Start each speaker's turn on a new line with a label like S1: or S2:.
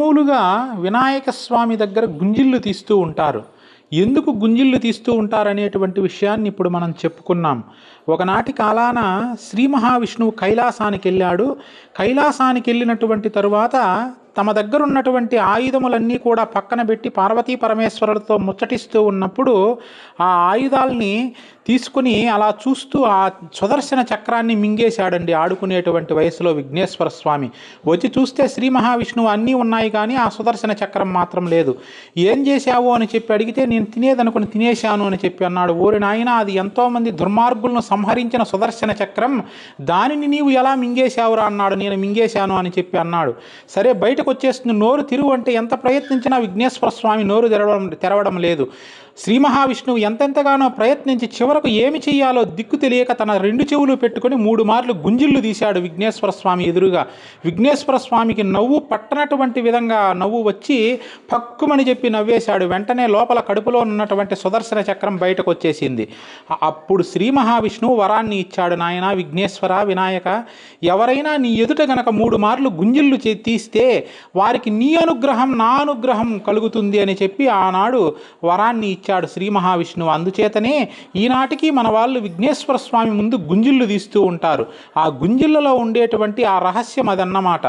S1: మామూలుగా వినాయక స్వామి దగ్గర గుంజిళ్ళు తీస్తూ ఉంటారు. ఎందుకు గుంజిళ్ళు తీస్తూ ఉంటారనేటువంటి విషయాన్ని ఇప్పుడు మనం చెప్పుకున్నాం. ఒకనాటి కాలాన శ్రీ మహావిష్ణువు కైలాసానికి వెళ్ళాడు కైలాసానికి వెళ్ళినటువంటి తరువాత తమ దగ్గర ఉన్నటువంటి ఆయుధములన్నీ కూడా పక్కన పెట్టి పార్వతీ పరమేశ్వరులతో ముచ్చటిస్తూ ఉన్నప్పుడు ఆ ఆయుధాలని తీసుకుని అలా చూస్తూ ఆ సుదర్శన చక్రాన్ని మింగేశాడండి ఆడుకునేటువంటి వయసులో విఘ్నేశ్వర స్వామి. వచ్చి చూస్తే శ్రీ మహావిష్ణువు అన్నీ ఉన్నాయి కానీ ఆ సుదర్శన చక్రం మాత్రం లేదు. ఏం చేశావు అని చెప్పి అడిగితే నేను తినేదనుకుని తినేశాను అని చెప్పి అన్నాడు. ఓరి నాయన అది ఎంతోమంది దుర్మార్గులను సంహరించిన సుదర్శన చక్రం దానిని నీవు ఎలా మింగేశావురా అన్నాడు. నేను మింగేశాను అని చెప్పి అన్నాడు. సరే బయట బయటకు వచ్చేస్తుంది నోరు తిరుగు అంటే ఎంత ప్రయత్నించినా విఘ్నేశ్వర స్వామి నోరు తెరవడం తెరవడం లేదు. శ్రీ మహావిష్ణువు ఎంతెంతగానో ప్రయత్నించి చివరకు ఏమి చేయాలో దిక్కు తెలియక తన రెండు చెవులు పెట్టుకొని మూడు మార్లు గుంజిళ్ళు తీశాడు విఘ్నేశ్వర స్వామి ఎదురుగా. విఘ్నేశ్వర స్వామికి నవ్వు పట్టనటువంటి విధంగా నవ్వు వచ్చి పక్కుమని చెప్పి నవ్వేశాడు. వెంటనే లోపల కడుపులో ఉన్నటువంటి సుదర్శన చక్రం బయటకు వచ్చేసింది అప్పుడు శ్రీ మహావిష్ణువు వరాన్ని ఇచ్చాడు. నాయన విఘ్నేశ్వర వినాయక ఎవరైనా నీ ఎదుట గనక మూడు మార్లు గుంజిళ్ళు చే- తీస్తే వారికి నీ అనుగ్రహం నా అనుగ్రహం కలుగుతుంది అని చెప్పి ఆనాడు వరాన్ని ఇచ్చాడు శ్రీ మహావిష్ణువు. అందుచేతనే ఈనాటికి మన వాళ్ళు విఘ్నేశ్వర స్వామి ముందు గుంజిళ్ళు తీస్తూ ఉంటారు. ఆ గుంజిళ్ళలో ఉండేటువంటి ఆ రహస్యం అదన్నమాట.